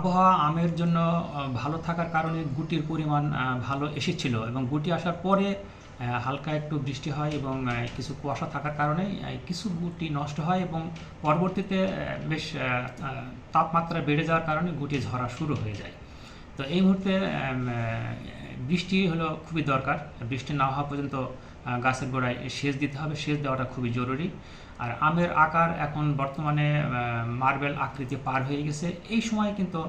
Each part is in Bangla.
আবহাওয়া আমের জন্য ভালো থাকার কারণে গুটির পরিমাণ ভালো এসেছিল এবং গুটি আসার পরে হালকা একটু বৃষ্টি হয় এবং কিছু কুয়াশা থাকার কারণে কিছু গুটি নষ্ট হয় এবং পরবর্তীতে বেশ তাপমাত্রা বেড়ে যাওয়ার কারণে গুটি ঝরা শুরু হয়ে যায়। তো এই মুহূর্তে বৃষ্টি হলো খুবই দরকার। বৃষ্টি না হওয়া পর্যন্ত গাছের গোড়ায় সেচ দিতে হবে। সেচ দেওয়াটা খুবই জরুরি। আর আমের আকার এখন বর্তমানে মার্বেল আকৃতি পার হয়ে গেছে। এই সময় কিন্তু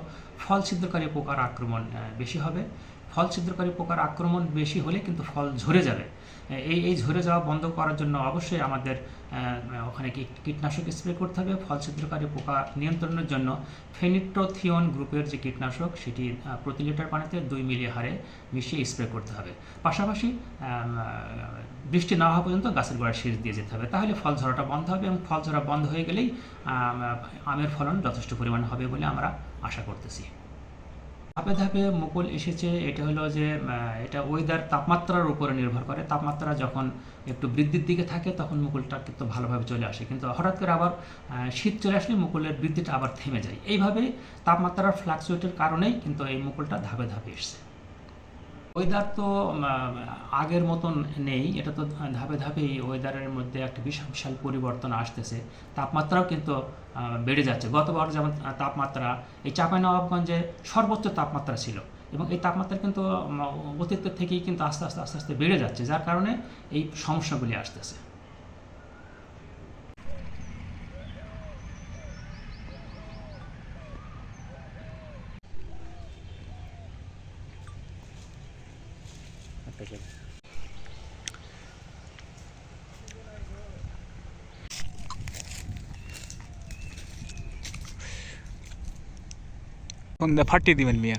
ফল ছিদ্রকারী পোকার আক্রমণ বেশি হবে। ফল ছিদ্রকারী পোকার আক্রমণ বেশি হলে কিন্তু ফল ঝরে যাবে। এই এই ঝরে যাওয়া বন্ধ করার জন্য অবশ্যই আমাদের ওখানে কীট- কীটনাশক স্প্রে করতে হবে। ফল ছিদ্রকারী পোকা নিয়ন্ত্রণের জন্য ফেনিট্রোথিয়ন গ্রুপের যে কীটনাশক, সেটি প্রতি লিটার পানিতে দুই মিলি হারে মিশিয়ে স্প্রে করতে হবে। পাশাপাশি বৃষ্টি না হওয়া পর্যন্ত গাছের গোড়ায় সেচ দিয়ে যেতে হবে। তাহলে ফল ঝরাটা বন্ধ হবে এবং ফল ঝরা বন্ধ হয়ে গেলেই আমের ফলন যথেষ্ট পরিমাণ হবে বলে আমরা আশা করতেছি। ধাপে ধাপে মুকুল এসেছে, এটা হলো যে এটা ওয়েদার তাপমাত্রার উপরে নির্ভর করে। তাপমাত্রা যখন একটু বৃদ্ধির দিকে থাকে, তখন মুকুলটা কিন্তু ভালোভাবে চলে আসে। কিন্তু হঠাৎ করে আবার শীত চলে আসলে মুকুলের বৃদ্ধিটা আবার থেমে যায়। এইভাবে তাপমাত্রার ফ্লাকচুয়েটের কারণেই কিন্তু এই মুকুলটা ধাপে ধাপে এসছে। ওয়েদার তো আগের মতন নেই। এটা তো ধাপে ধাপেই ওয়েদারের মধ্যে একটা বিশাল বিশাল পরিবর্তন আসতেছে। তাপমাত্রাও কিন্তু বেড়ে যাচ্ছে। গতবার যেমন তাপমাত্রা, এই চাঁপাইনবাবগঞ্জে সর্বোচ্চ তাপমাত্রা ছিল। এবং এই তাপমাত্রা কিন্তু অতীত থেকেই কিন্তু আস্তে আস্তে আস্তে আস্তে বেড়ে যাচ্ছে, যার কারণে এই সমস্যাগুলি আসতেছে। 되잖 ಒಂದ ಫಾರ್ಟಿ ಇದೀವನ್ ಮಿಯಾ